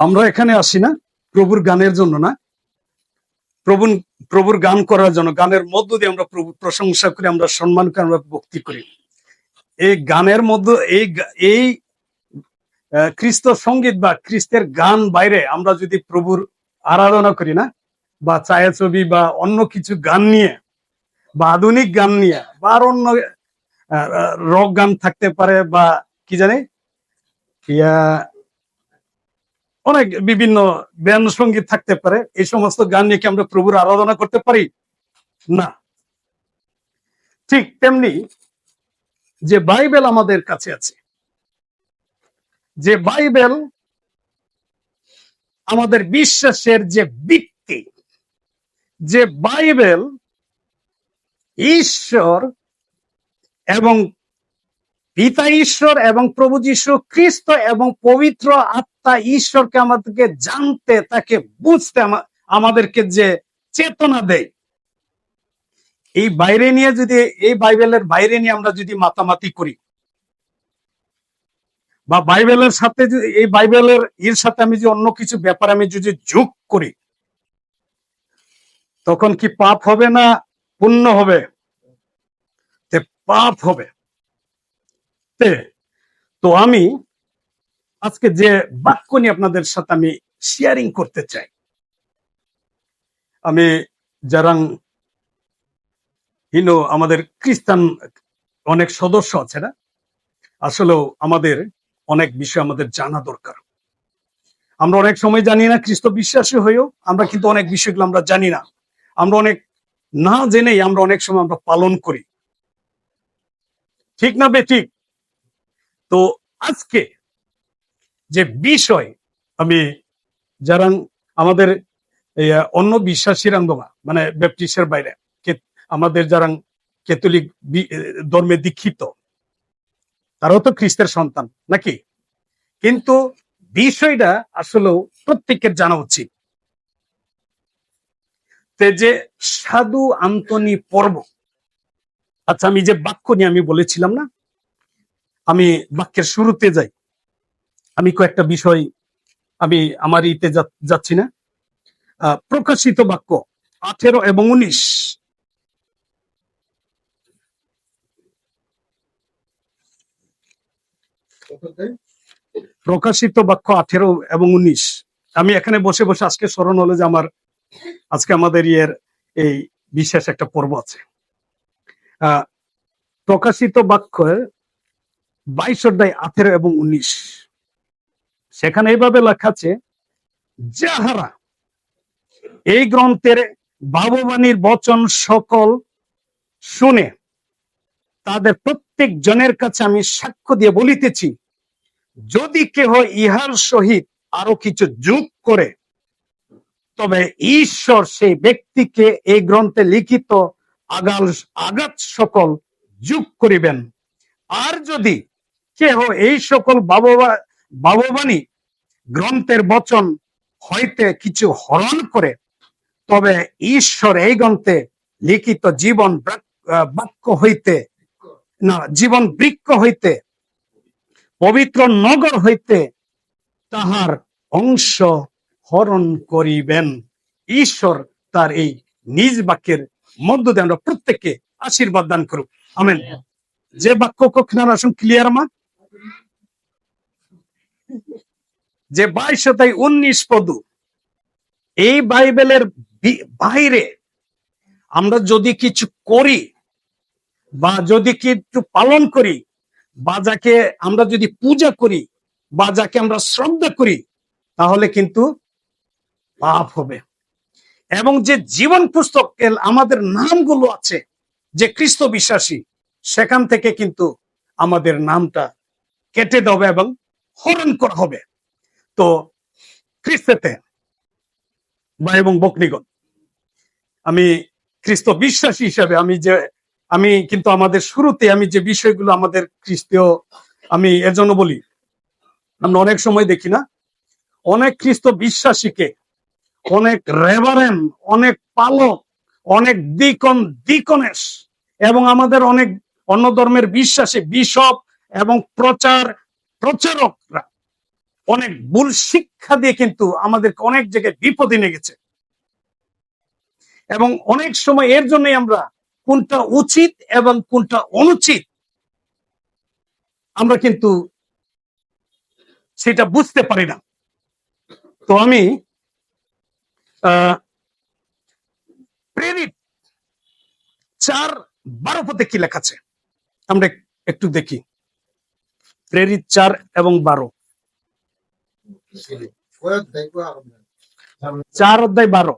আমরা এখানে আসি না, প্রভুর গানের জন্য না। প্রভু প্রভুর গান করার জন্য, গানের মধ্য দিয়ে আমরা প্রভু, প্রশংসা করি, আমরা সম্মান করি, আমরা ভক্তি করি। এই গানের মধ্যে, এই এই খ্রিস্ট সংগীত বা খ্রিস্টের গান বাইরে আমরা যদি প্রভুর আরাধনা করি না, বা ছায়াছবি বা অন্য কিছু গান নিয়ে, বা আধুনিক গান নিয়ে, বা আর অন্য রক গান থাকতে পারে বা কি জানি, ইয়া অনেক বিভিন্ন ব্যান্ড সংগীত থাকতে পারে। এই সমস্ত গান নিয়ে কি আমরা প্রভুর আরাধনা করতে পারি? না। ঠিক তেমনি যে বাইবেল আমাদের কাছে আছে, যে বাইবেল আমাদের বিশ্বাসের যে ভিত্তি, যে বাইবেল ঈশ্বর এবং পিতা ঈশ্বর এবং প্রভু যীশু খ্রিস্ট এবং পবিত্র আত্মা ঈশ্বরকে আমাদেরকে জানতে, তাকে বুঝতে আমাদেরকে যে চেতনা দেয়। এই বাইরে নিয়ে যদি, এই বাইবেলের বাইরে নিয়ে আমরা যদি মাতামাতি করি, বা বাইবেলের সাথে যদি, এই বাইবেলের, এর সাথে আমি যে অন্য কিছু ব্যাপার আমি যদি যোগ করি, তখন কি পাপ হবে না পুণ্য হবে? পাপ হবে। তে। তো আমি আজকে যে বাক্য নিয়ে আপনাদের সাথে আমি শেয়ারিং করতে চাই, আমি যারা ইনো আমাদের খ্রিস্টান অনেক সদস্য আছে না? আসলেও আমাদের অনেক বিষয় আমাদের জানা দরকার। আমরা অনেক সময় জানি না খ্রিস্ট বিশ্বাসী হয়েও, আমরা কিন্তু অনেক বিষয়গুলো আমরা জানি না। আমরা অনেক না জেনেই আমরা অনেক সময় আমরা পালন করি। ঠিক না বে ঠিক? তো আজকে যে বিষয়, আমি যারা আমাদের অন্য বিশ্বাসী রাঙ্গমা মানে ব্যাপটিস্টের বাইরে আমাদের যারা ক্যাথলিক ধর্মে দীক্ষিত, তারাও তো খ্রিস্টের সন্তান, নাকি? কিন্তু বিষয়টা আসলেও প্রত্যেকের জানা উচিত। যে সাধু আন্তনি পর্ব আচ্ছা আমি যে বাক্য নিয়ে আমি বলেছিলাম না আমি বাক্যের শুরুতে যাই। আমি কয়েকটা বিষয় আমি আমার ইতে যাচ্ছি না। প্রকাশিত বাক্য আঠেরো এবং উনিশ। প্রকাশিত বাক্য আঠেরো এবং উনিশ। আমি এখানে বসে বসে আজকে স্মরণ হলো যে আমার আজকে আমাদের ইয়ের এই বিশেষ একটা পর্ব আছে। প্রকাশিত বাক্যের বাইশ অধ্যায় আঠেরো এবং উনিশ। সেখানে এইভাবে লেখা আছে যাহারা এই গ্রন্থের ভাববাণীর বচন সকল শুনে তাদের প্রত্যেক জনের কাছে আমি সাক্ষ্য দিয়ে বলিতেছি, যদি কেহ ইহার সহিত আরও কিছু যোগ করে, তবে ঈশ্বর সেই ব্যক্তিকে এই গ্রন্থে লিখিত আগাল আঘাত সকল যোগ করিবেন। আর যদি কেহ এই সকল বাবা- বাববাণী গ্রন্থের বচন হইতে কিছু হরণ করে তবে ঈশ্বর এই গ্রন্থে লিখিত জীবন বাক্য হইতে না জীবন বৃক্ষ হইতে পবিত্র নগর হইতে তাহার অংশ হরণ করিবেন। ঈশ্বর তার এই নিজ বাক্যের মধ্য দিয়ে আমরা প্রত্যেককে আশীর্বাদ দান করুক। আমেন। যে বাক্য কখন আসুন ক্লিয়ার মা? যে বাইশ তাই উনিশ পদ। এই বাইবেলের বাইরে আমরা যদি কিছু করি বা যদি কিছু পালন করি বা যাকে আমরা যদি পূজা করি বা যাকে আমরা শ্রদ্ধা করি, তাহলে কিন্তু পাপ হবে। এবং যে জীবন পুস্তক আমাদের নামগুলো আছে, যে খ্রিস্ট বিশ্বাসী, সেখান থেকে কিন্তু আমাদের নামটা কেটে দেবে এবং হরণ করা হবে। তো খ্রিস্টেতে বা এবং বকনিগণ আমি খ্রিস্ট বিশ্বাসী হিসাবে আমি যে, আমি কিন্তু আমাদের শুরুতে আমি যে বিষয়গুলো আমাদের খ্রিস্টীয়, আমি এর জন্য বলি, আমরা অনেক সময় দেখি না, অনেক খ্রিস্ট বিশ্বাসীকে, অনেক রেভারেন অনেক পালক, অনেক দিকন দিকনেশ এবং আমাদের অনেক অন্য ধর্মের বিশ্বাসী, বিশপ এবং প্রচার, প্রচারকরা অনেক ভুল শিক্ষা দিয়ে কিন্তু আমাদেরকে অনেক জায়গায় বিপদে নিয়ে গেছে। এবং অনেক সময় এর জন্যই আমরা কোনটা উচিত এবং কোনটা অনুচিত, আমরা কিন্তু সেটা বুঝতে পারি না। তো আমি প্রেরিত চার বারো পথে কি লেখা আছে? আমরা একটু দেখি। প্রেরিত চার এবং বারো। চার অধ্যায় বারো।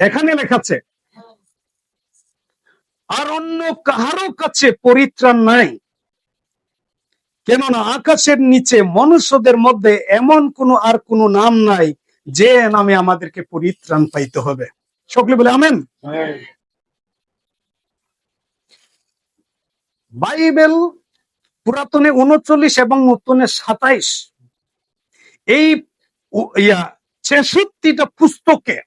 এখানে লেখাছে আর অন্য কাহারও কাছে পরিত্রাণ নাই। কেননা আকাশের নিচে মনুষ্যদের মধ্যে এমন কোনো আর কোনো নাম নাই যে নামে আমাদেরকে পরিত্রাণ পাইতে হবে। সকলে বলে আমেন। বাইবেল পুরাতনে উনচল্লিশ এবং নতুনে সাতাইশ। এই ইয়া, ছেষট্টিটা পুস্তকে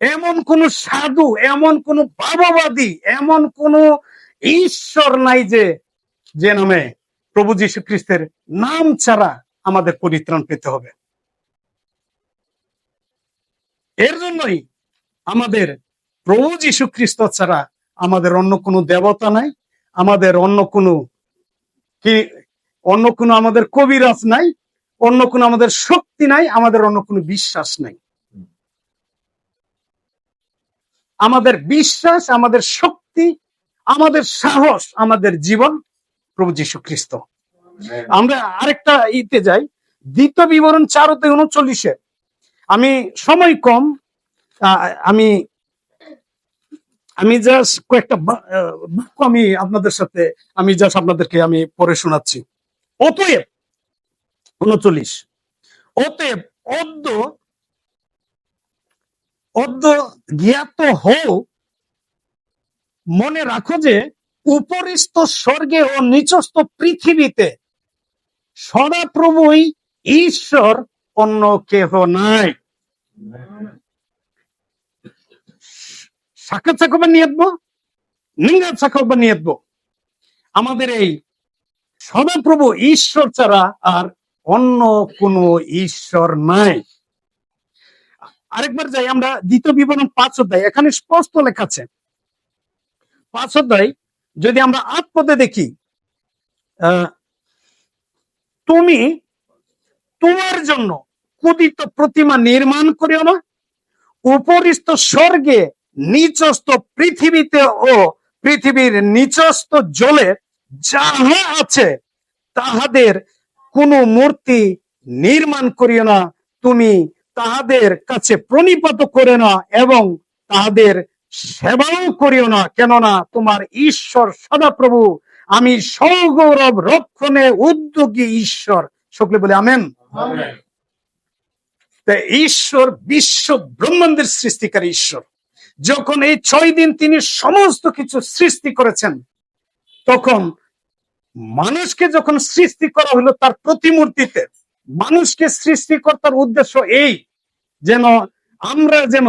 এমন কোন সাধু, এমন কোন বাবাবাদী, এমন কোন ঈশ্বর নাই যে যে নামে প্রভু যীশু খ্রিস্টের নাম ছাড়া আমাদের পরিত্রাণ পেতে হবে। এর জন্যই আমাদের প্রভু যীশু খ্রিস্ট ছাড়া আমাদের অন্য কোনো দেবতা নাই আমাদের অন্য কোনো কি, অন্য কোনো আমাদের কবিরাজ নাই, অন্য কোনো আমাদের শক্তি নাই, আমাদের অন্য কোনো বিশ্বাস নাই। আমাদের বিশ্বাস, আমাদের শক্তি, আমাদের সাহস, আমাদের জীবন প্রভু যীশু খ্রিস্ট। আমরা আরেকটা ইতে যাই। দ্বিতীয় বিবরণ চারতে উনচল্লিশে। আমি সময় কম আমি আমি জাস্ট কয়েকটা বাক্য আমি আপনাদের সাথে, আমি জাস্ট আপনাদেরকে আমি পড়ে শোনাচ্ছি। অতএব, উনচল্লিশ। অতএব, অদ্য অদ্য জ্ঞাত হও, মনে রাখো যে, উপরিস্থ স্বর্গে ও নিচস্থ পৃথিবীতে সদাপ্রভুই ঈশ্বর, অন্য কেহ নাই। সাক্ষাৎ সাক্ষাৎ নিয়ে নিঙ্গাত সাক্ষাৎ নিয়ে আমাদের এই সদাপ্রভু ঈশ্বর ছাড়া আর অন্য কোনো ঈশ্বর নাই। আরেকবার যাই, আমরা দ্বিতীয় বিবরণ পাঁচ অধ্যায়, এখানে স্পষ্ট লেখা আছে। পাঁচ অধ্যায়, যদি আমরা আট পদে দেখি তুমি তোমার জন্য কুদিত প্রতিমা নির্মাণ করিও না, উপরিস্থ স্বর্গে নিচস্থ পৃথিবীতে ও পৃথিবীর নিচস্থ জলে যাহা আছে তাহাদের কোনো মূর্তি নির্মাণ করিও না। তুমি তাহাদের কাছে প্রণিপাত করে না এবং তাহাদের সেবাও করিও না। কেননা তোমার ঈশ্বর সদাপ্রভু। আমি সৌগৌরব রক্ষণে উদ্যোগী ঈশ্বর। সকলে বলে আমেন। ঈশ্বর বিশ্ব ব্রহ্মাণ্ডের সৃষ্টিকারী ঈশ্বর। যখন এই ছয় দিন তিনি সমস্ত কিছু সৃষ্টি করেছেন, তখন মানুষকে যখন সৃষ্টি করা হলো তার প্রতিমূর্তিতে, মানুষকে সৃষ্টিকর্তার উদ্দেশ্য এই যেন আমরা যেন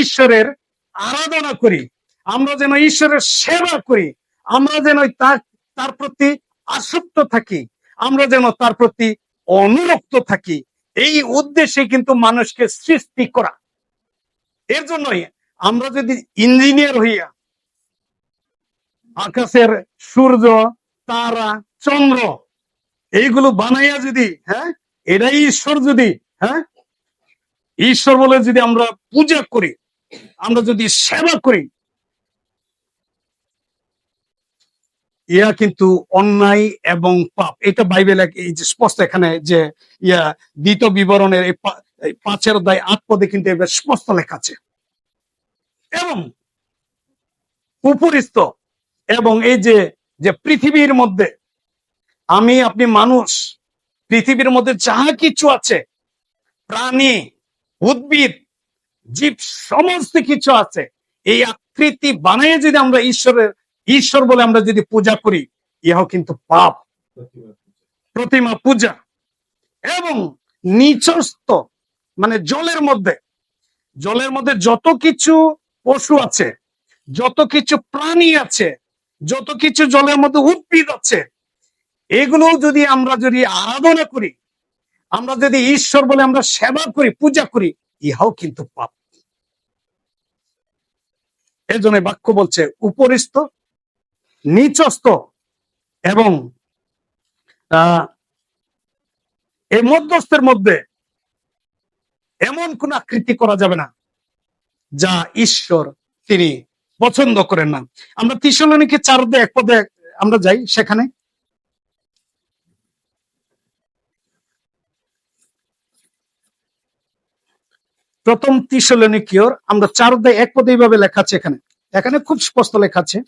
ঈশ্বরের আরাধনা করি, আমরা যেন ঈশ্বরের সেবা করি, আমরা যেন তার তার প্রতি আসক্ত থাকি, আমরা যেন তার প্রতি অনুরক্ত থাকি, এই উদ্দেশ্যে কিন্তু মানুষকে সৃষ্টি করা। এর জন্যই আমরা যদি ইঞ্জিনিয়ার হইয়া আকাশের সূর্য, তারা, চন্দ্র এইগুলো বানাইয়া যদি হ্যাঁ এটাই ঈশ্বর যদি হ্যাঁ ঈশ্বর বলে যদি আমরা পূজা করি, আমরা যদি সেবা করি, ইয়া কিন্তু অন্যায় এবং পাপ। এটা বাইবেল এই যে স্পষ্ট এখানে যে ইয়া দ্বিতীয় বিবরণের পাঁচের দায় আট পদে কিন্তু স্পষ্ট লেখা আছে। এবং উপরিস্থ এবং এই যে যে পৃথিবীর মধ্যে আমি, আপনি মানুষ, পৃথিবীর মধ্যে যাহা কিছু আছে, প্রাণী, উদ্ভিদ, জীব, সমস্ত কিছু আছে, এই আকৃতি বানিয়ে যদি আমরা ঈশ্বরের, ঈশ্বর বলে আমরা যদি পূজা করি, ইহাও কিন্তু পাপ। প্রতিমা পূজা। এবং নিচস্ত মানে জলের মধ্যে জলের মধ্যে যত কিছু পশু আছে, যত কিছু প্রাণী আছে, যত কিছু জলের মধ্যে উদ্ভিদ আছে এগুলো যদি আমরা যদি আরাধনা করি, আমরা যদি ঈশ্বর বলে আমরা সেবা করি, পূজা করি, ইহাও কিন্তু পাপ। এই জন্য বাক্য বলছে, উপরিস্থ, নিচস্থ এবং এই মধ্যস্থের মধ্যে এমন কোন আকৃতি করা যাবে না। যা ঈশ্বর তিনি পছন্দ করেন না। আমরা তিসলনিকে চার দে এক পদে আমরা যাই, সেখানে। প্রথম তিসলনিকিওর আমরা চার অধ্যায় এক পদে এইভাবে লেখা আছে এখানে। এখানে খুব স্পষ্ট লেখা আছে।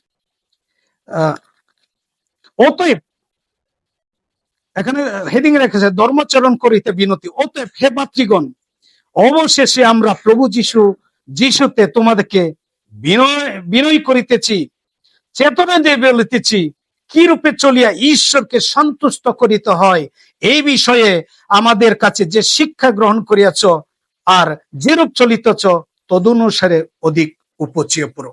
অতএব, এখানে হেডিং রেখেছে ধর্মাচরণ করিতে বিনতি। অতএব, হে মাতৃগণ অবশেষে আমরা প্রভু যিশু যিশুতে তোমাদেরকে বিনয় বিনয় করিতেছি, চেতনা দিয়ে বলিতেছি, কি রূপে চলিয়া ঈশ্বরকে সন্তুষ্ট করিতে হয়, এই বিষয়ে আমাদের কাছে যে শিক্ষা গ্রহণ করিয়াছ আর যেরূপ চলিতেছ, তদনুসারে অধিক উপচীয় পুরো।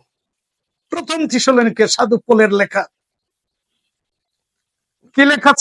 প্রথম থিসলনিকে সাধু পোলের লেখা। কি লেখা